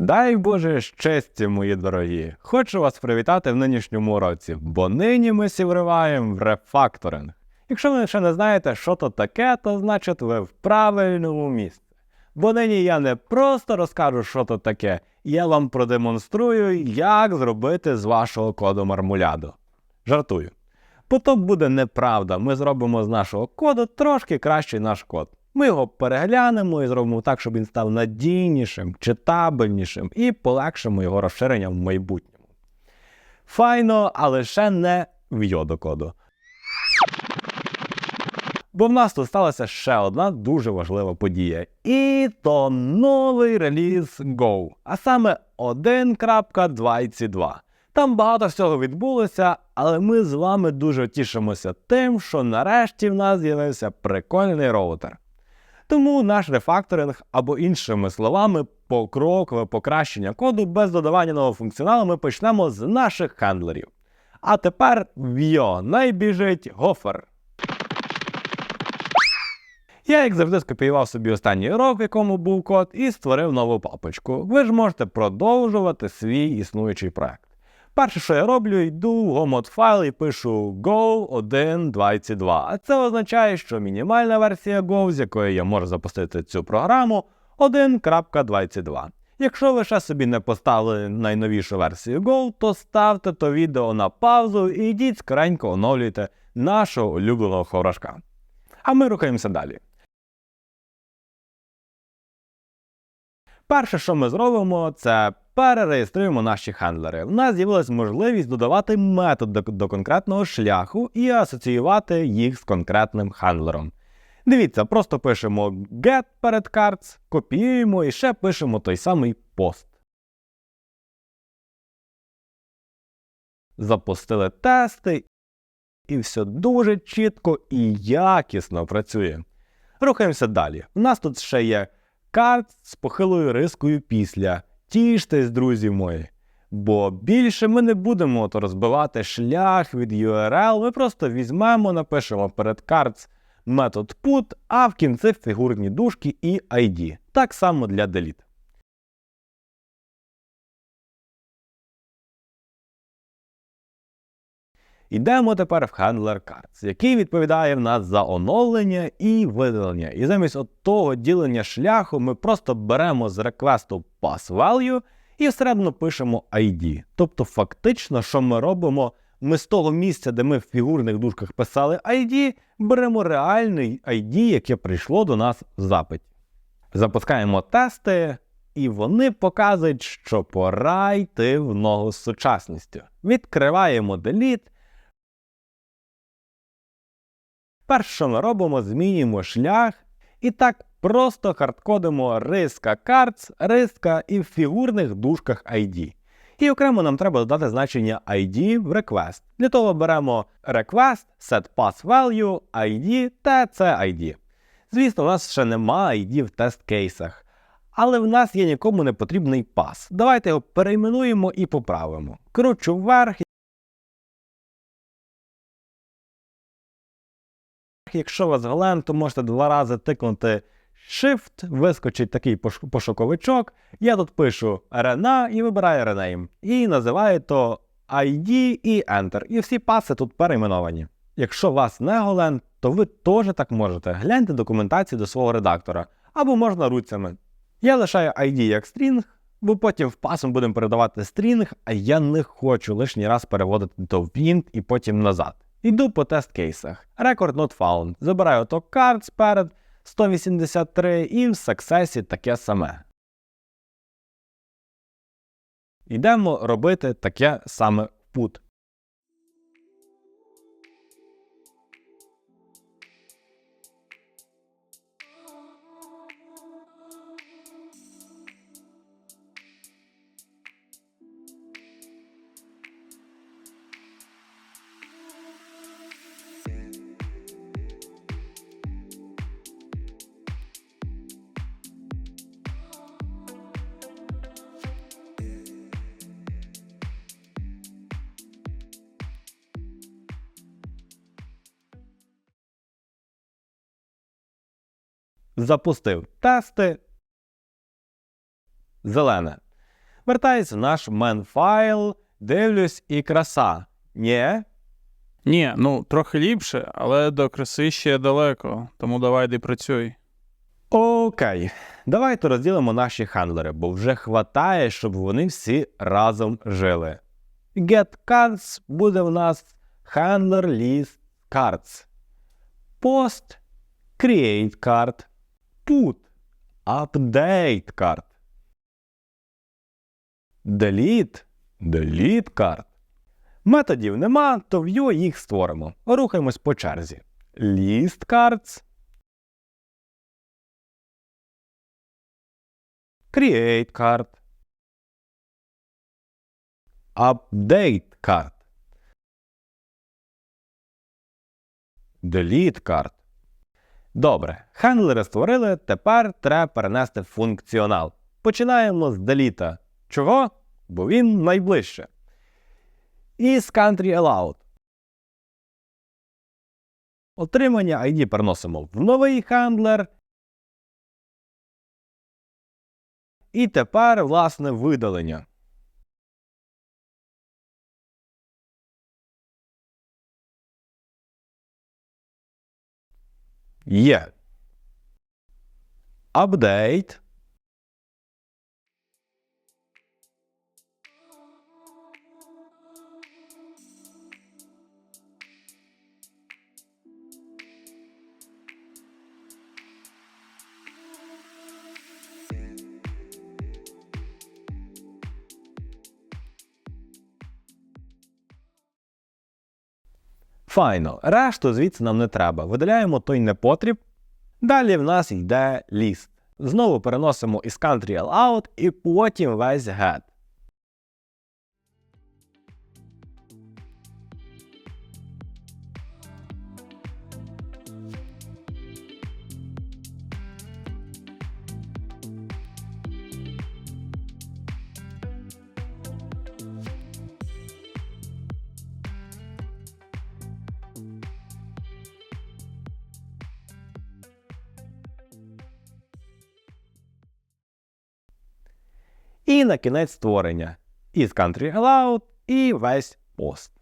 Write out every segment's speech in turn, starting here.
Дай Боже щастя, мої дорогі! Хочу вас привітати в нинішньому році, бо нині ми сі вриваємо в рефакторинг. Якщо ви ще не знаєте, що то таке, то значить ви в правильному місці. Бо нині я не просто розкажу, що то таке, я вам продемонструю, як зробити з вашого коду мармуляду. Жартую. Бо то буде неправда. Ми зробимо з нашого коду трошки кращий наш код. Ми його переглянемо і зробимо так, щоб він став надійнішим, читабельнішим і полегшимо його розширення в майбутньому. Файно, але ще не в йодокоду. Бо в нас тут сталася ще одна дуже важлива подія. І то новий реліз Go, а саме 1.22. Там багато всього відбулося, але ми з вами дуже тішимося тим, що нарешті в нас з'явився прикольний роутер. Тому наш рефакторинг, або іншими словами, покрокове покращення коду без додавання нового функціоналу ми почнемо з наших хендлерів. А тепер вйо, найбіжить гофер. Я, як завжди, скопіював собі останній урок, в якому був код, і створив нову папочку. Ви ж можете продовжувати свій існуючий проект. Перше, що я роблю, йду в Gomod файл і пишу Go 1.22. А це означає, що мінімальна версія Go, з якої я можу запустити цю програму, 1.22. Якщо ви ще собі не поставили найновішу версію Go, то ставте то відео на паузу і йдіть скоренько оновлюйте нашого улюбленого ховрашка. А ми рухаємося далі. Перше, що ми зробимо, це перереєструємо наші хендлери. У нас з'явилась можливість додавати метод до, конкретного шляху і асоціювати їх з конкретним хендлером. Дивіться, просто пишемо get перед cards, копіюємо і ще пишемо той самий пост. Запустили тести, і все дуже чітко і якісно працює. Рухаємося далі. У нас тут ще є карт з похилою рискою після. Тіштесь, друзі мої. Бо більше ми не будемо от розбивати шлях від URL, ми просто візьмемо, напишемо перед cards метод put, а в кінці фігурні дужки і ID. Так само для delete. Йдемо тепер в Handler Cards, який відповідає в нас за оновлення і видалення. І замість от того ділення шляху ми просто беремо з реквесту pass-value і всередину пишемо ID. Тобто, фактично, що ми робимо, ми з того місця, де ми в фігурних дужках писали ID, беремо реальний ID, яке прийшло до нас в запиті. Запускаємо тести, і вони показують, що пора йти в ногу з сучасністю. Відкриваємо Delete. Перше, що ми робимо, змінюємо шлях і так просто хардкодимо риска cards, риска і в фігурних дужках ID. І окремо нам треба додати значення ID в request. Для того беремо request, set pass ID та це ID. Звісно, у нас ще нема ID в тест кейсах. Але в нас є нікому не потрібний пас. Давайте його перейменуємо і поправимо. Кручу вверх. Якщо у вас Глен, то можете два рази тикнути Shift, вискочить такий пошуковичок. Я тут пишу RNA і вибираю rename. І називаю то ID і Enter. І всі паси тут перейменовані. Якщо у вас не Голен, то ви теж так можете. Гляньте документацію до свого редактора або можна руцями. Я лишаю ID як стрінг, бо потім в пасом будемо передавати стрінг, а я не хочу лишній раз переводити то в int і потім назад. Йду по тест кейсах. Record not found. Забираю ток карт сперед 183 і в сексесі таке саме. Йдемо робити таке саме в. Запустив тести. Зелене. Вертаюсь в наш main файл, дивлюсь і краса. Ні? Ні, ну трохи ліпше, але до краси ще далеко, тому давай йди працюй. Окей, давайте розділимо наші хендлери, бо вже хватає, щоб вони всі разом жили. GetCards буде в нас handler list cards. Post create card. Put update card. Delete delete card. Методів нема, то в їх створимо. Рухаємось по черзі. List cards. Create card. Update card. Delete card. Добре, хендлери створили, тепер треба перенести функціонал. Починаємо з деліта. Чого? Бо він найближче. І з country allowed. Отримання ID переносимо в новий хендлер. І тепер, власне, видалення. Є. Апдейт. Файно. Решту звідси нам не треба. Видаляємо той непотріб. Далі в нас йде ліст. Знову переносимо із country allowed і потім весь get. І на кінець створення. Із country allowed і весь пост.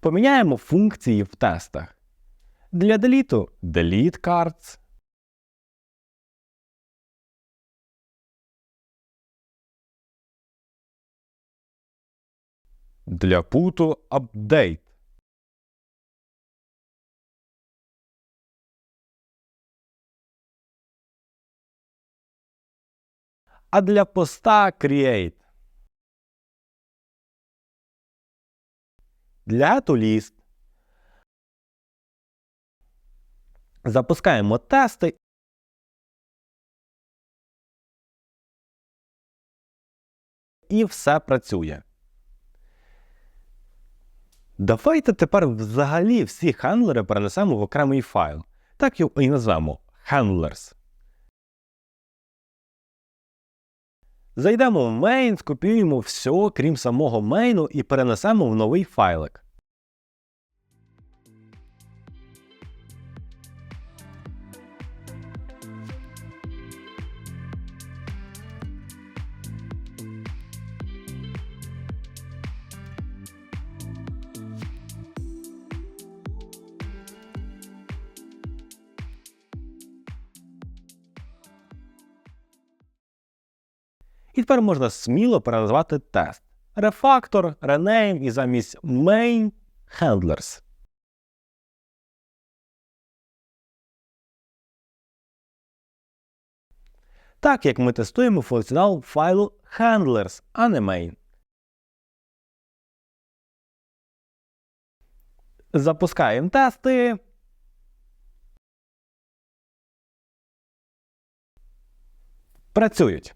Поміняємо функції в тестах. Для деліту delete cards. Для путу update. А для поста create. Для AtoList запускаємо тести. І все працює. Давайте тепер взагалі всі хендлери перенесемо в окремий файл. Так його і назвемо Handlers. Зайдемо в main, скопіюємо все, крім самого мейну, і перенесемо в новий файлик. І тепер можна сміло переназвати тест. Refactor, rename і замість main handlers. так як ми тестуємо функціонал файлу handlers, а не main. Запускаємо тести. Працюють.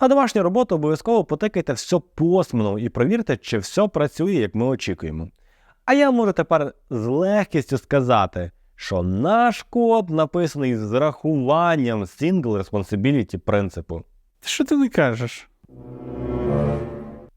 На домашню роботу обов'язково потикайте все посміну і провірте, чи все працює, як ми очікуємо. А я можу тепер з легкістю сказати, що наш код написаний з рахуванням Single Responsibility принципу. Що ти не кажеш?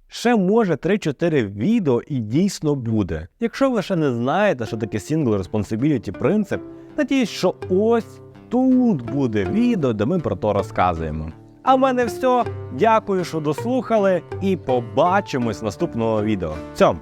Ще може 3-4 відео і дійсно буде. Якщо ви ще не знаєте, що таке Single Responsibility принцип, надіюсь, що ось тут буде відео, де ми про то розказуємо. А в мене все. Дякую, що дослухали, і побачимось наступного відео. Цьом!